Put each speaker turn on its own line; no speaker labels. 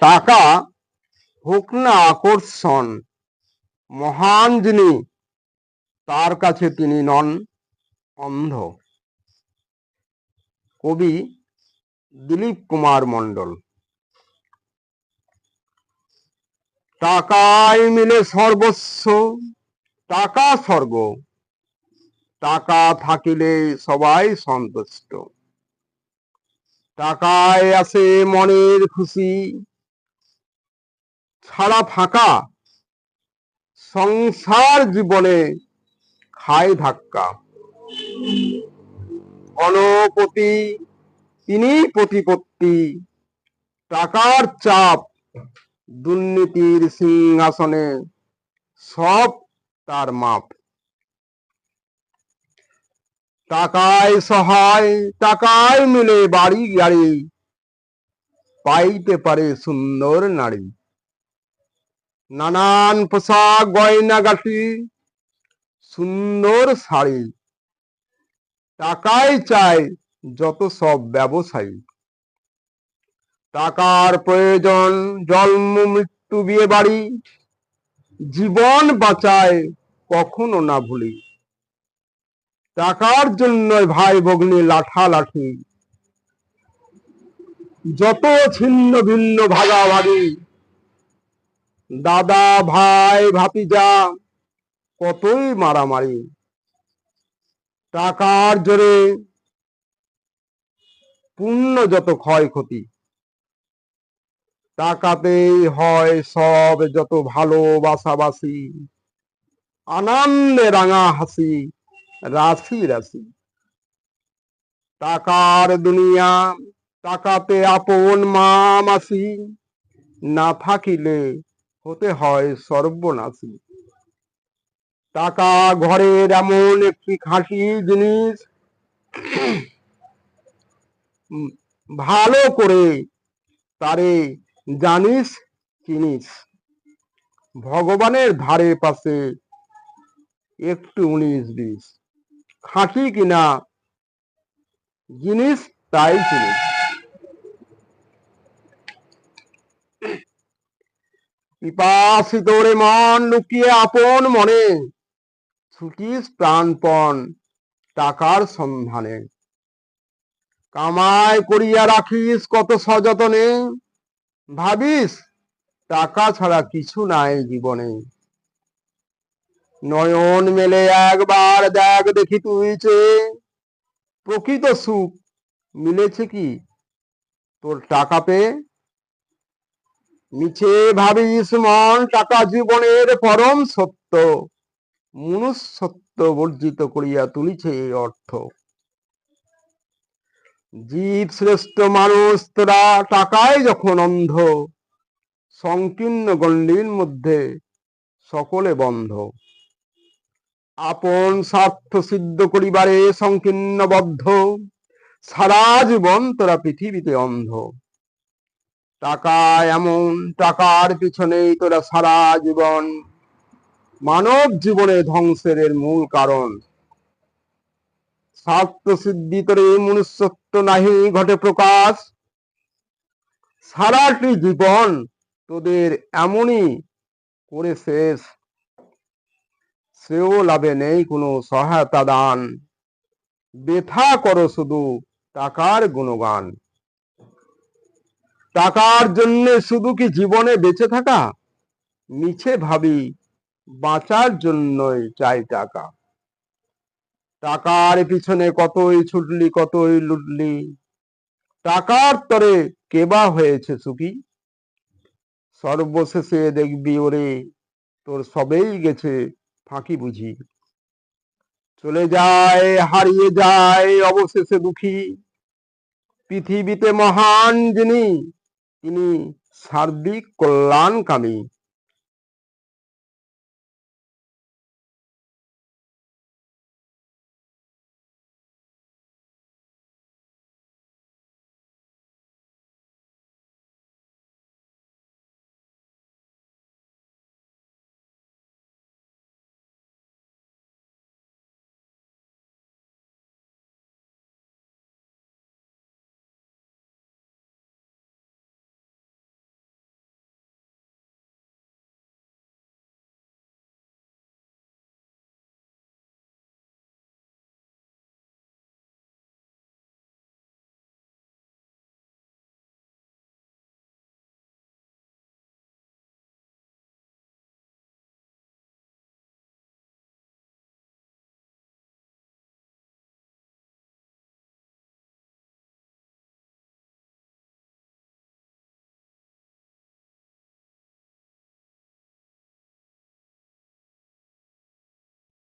টাকা হোক না আকর্ষণ, মহান যিনি, তার কাছে তিনি নন অন্ধ। কবি দিলীপ কুমার মণ্ডল। টাকায় মিলে সর্বস্ব, টাকা স্বর্গ, টাকা থাকিলে সবাই সন্তুষ্ট। টাকায় আছে মনের খুশি ছাড়া ফাঁকা। সংসার জীবনে খায় ধাক্কা। গণপতি তিনি প্রতিপত্তি। টাকার চাপ, দুর্নীতির সিংহাসনে, সব তার মাপ। টাকায় সহায়, টাকায় মিলে বাড়ি গাড়ি পাইতে পারে সুন্দর নারী। নানান পোশাক গয়না গাঠি সুন্দর শাড়ি। টাকাই চায় যত সব ব্যবসায়ী। টাকার প্রয়োজন, জন্ম, মৃত্যু, বিয়ে বাড়ি। জীবন বাঁচায় কখনো না ভুলি। টাকার জন্য ভাই ভগ্নি লাঠা লাঠি যত ছিন্ন ভিন্ন ভাগাভাগি দাদা, ভাই, ভাতিজা, কতই মারামারি। টাকার জোরে পূর্ণ যত ক্ষয়ক্ষতি, টাকাতেই হয় সব যত ভালোবাসাবাসি আনন্দে রাঙা হাসি, রাশি রাশি। টাকার দুনিয়া, টাকাতে আপন মা মাসি, না থাকিলে হতে হয় সর্বনাশী। টাকা ঘরের এমন একটি খাঁটি জিনিস ভালো করে তারে জানিস চিনিস ভগবানের ধারে পাশে একটু উনিশ বিশ। খাঁটি কিনা জিনিস তাই চিনিস পিপাসিত মন লুকিয়ে আপন মনে। ছুটিস প্রাণপণ টাকার সন্ধানে। কামায় করিয়া রাখিস কত সযতনে। ভাবিস, টাকা ছাড়া কিছু নাই জীবনে। নয়ন মেলে একবার দেখ দেখি তুই প্রকৃত সুখ মিলেছে কি? তোর টাকা পেয়ে মিছে ভাবিস মন, টাকা জীবনের পরম সত্য। মনুষ্যত্ব বর্জিত করিয়া তুলিছে এই অর্থ। জীব শ্রেষ্ঠ মানুষ, তোরা টাকায় যখন অন্ধ, সংকীর্ণ গণ্ডির মধ্যে সকলে বন্ধ। আপন স্বার্থ সিদ্ধ করিবারে সংকীর্ণবদ্ধ সারা জীবন তোরা পৃথিবীতে অন্ধ। টাকা এমন টাকার পিছনেই তোরা সারা জীবন মানব জীবনে ধ্বংসের মূল কারণ। স্বার্থ সিদ্ধি তোরে মনুষ্যত্ব নাহি ঘটে প্রকাশ। সারাটি জীবন তোদের এমনই করে শেষ। সেও লাভে নেই কোনো সহায়তা দান। বেথা করো শুধু টাকার গুণগান। টাকার জন্য শুধু কি জীবনে বেঁচে থাকা? মিছে ভাবি, বাঁচার জন্যই চাই টাকা। টাকার পিছনে কতই ছুটলি, কতই লুটলি? টাকার তরে কেবা হয়েছে সুখী? সর্বশেষে দেখবি ওরে, তোর সবেই গেছে ফাঁকি বুঝি। চলে যায়, হারিয়ে যায় অবশেষে দুঃখী। পৃথিবীতে মহান যিনি তিনি সার্বিক কল্যাণকামী।